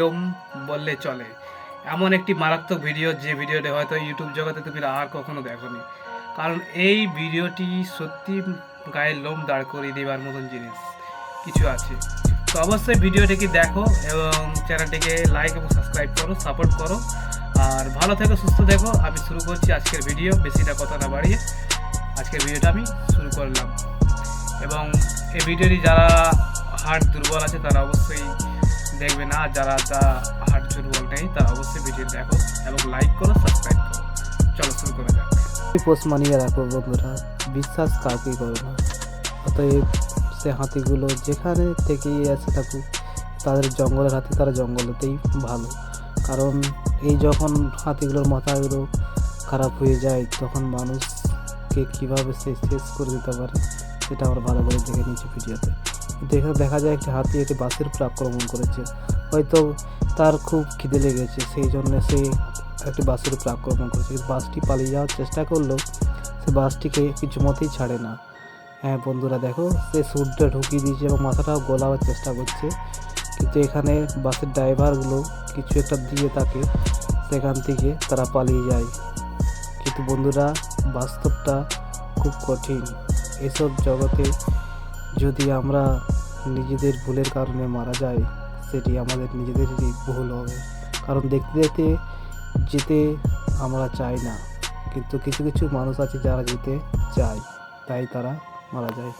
লোম বললে চলে। এমন একটি মারাত্মক ভিডিও, যে ভিডিওটি হয়তো ইউটিউব জগতে তুমি আর কখনো দেখোনি। কারণ এই ভিডিওটি সত্যি গায়ের লোম দাঁড় করিয়ে দেওয়ার মতন জিনিস কিছু আছে। তো অবশ্যই ভিডিওটিকে দেখো এবং চ্যানেলটিকে লাইক এবং সাবস্ক্রাইব করো সাপোর্ট করো। আর ভালো থেকো, সুস্থ থেকো। আমি শুরু করছি আজকের ভিডিও, বেশিটা কথা না বাড়িয়ে। আজকের ভিডিওটা আমি শুরু করলাম। এবং এই ভিডিওটি যারা হার্ট দুর্বল আছে, তারা অবশ্যই দেখবে না, যারা তা হার্ট দুর্বল নেই তারা অবশ্যই ভিডিও দেখো এবং লাইক করো সাবস্ক্রাইব করো। চলো শুরু করা যাক। পোষ মানিয়ে রাখো বন্ধুরা, বিশ্বাস কাউকে করো না। অতএব সে হাতিগুলো যেখানে থেকেই আছে থাকুক, তাদের জঙ্গলের হাতি তারা জঙ্গলেতেই ভালো। কারণ এই যখন হাতিগুলোর মাথাগুলো খারাপ হয়ে যায়, তখন মানুষকে কীভাবে সে শেষ করে দিতে পারে, সেটা আমরা ভালো করে দেখে নিয়েছি ভিডিওতে এখানে দেখা যায় একটি হাতি একটি বাসের উপর আক্রমণ করেছে। হয়তো তার খুব খিদে লেগেছে, সেই জন্য সে একটি বাসের উপর আক্রমণ করেছে। বাসটি পালিয়ে যাওয়ার চেষ্টা করলেও সে বাসটিকে কিছু মতেই ছাড়ে না। হ্যাঁ বন্ধুরা, দেখো, সে সুরটা ঢুকিয়ে দিয়েছে এবং মাথাটাও গোলাবার চেষ্টা করছে। কিন্তু এখানে বাসের ড্রাইভারগুলো কিছু একটা দিয়ে তাকে সেখান থেকে তারা পালিয়ে যায়। কিন্তু বন্ধুরা, বাস্তবটা খুব কঠিন। এসব জগতে যদি আমরা নিজেদের ভুলের কারণে মারা যাই, সেটি আমাদের নিজেদেরই ভুল হবে। কারণ দেখতে দেখতে যেতে আমরা চাই না, কিন্তু কিছু কিছু মানুষ আছে যারা যেতে চায়, তাই তারা মারা যায়।